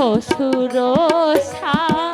শ্বশুর শরীর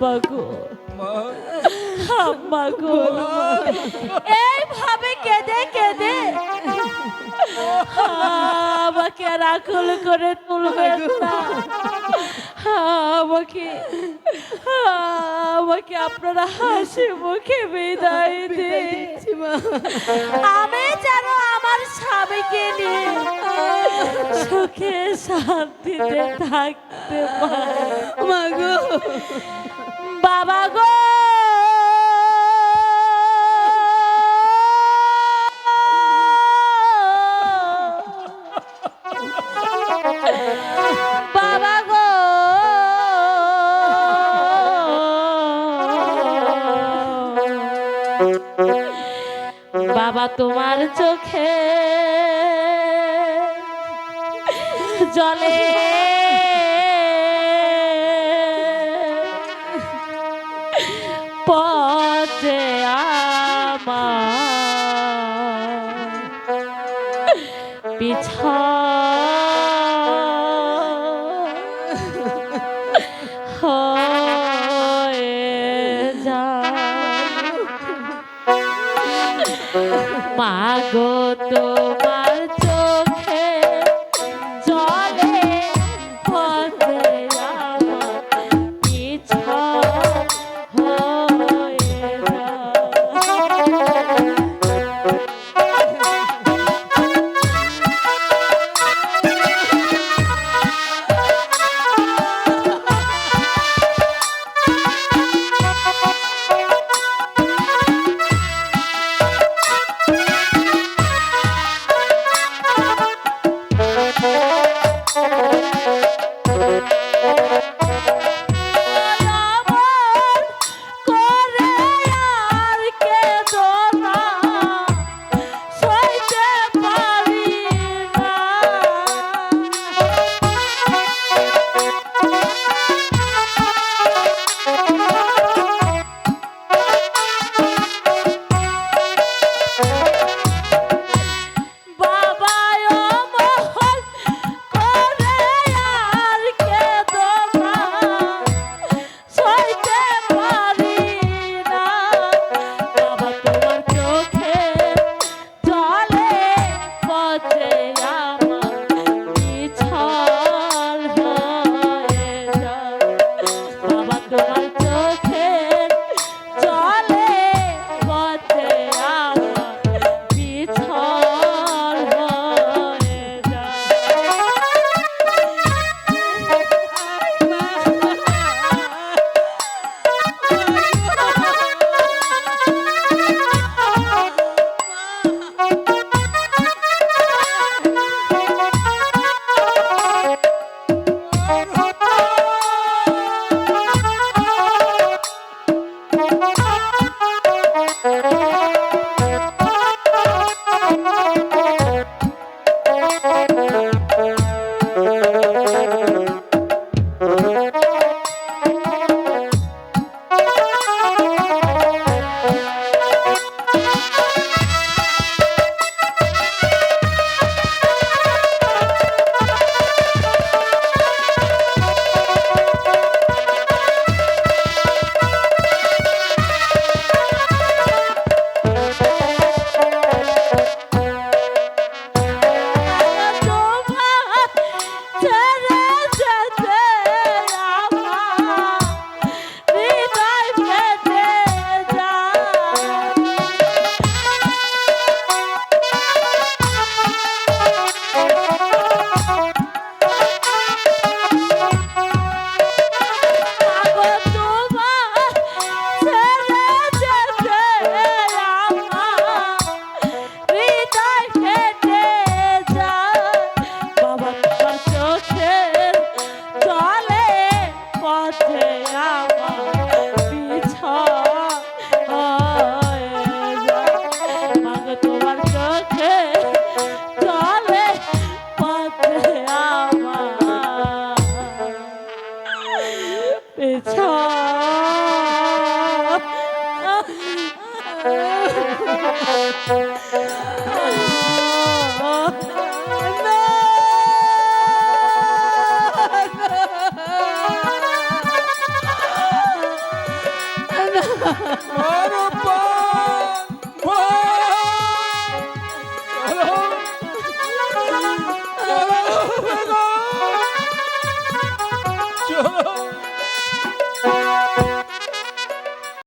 আব্বা গো আম্মা গো এইভাবে কেঁদে কেঁদে। আমাকে আর আকুল করে তুলবে না। আমাকে আমাকে আপনারা হাসি মুখে বিদায় দে আমি যেন স্বামীকে নিয়ে সুখে শান্তিতে থাকতে পারি। মাগো বাবা গো! বাবা গো! বাবা তোমার চোখে। জলে। পথে আমার পিছা মারো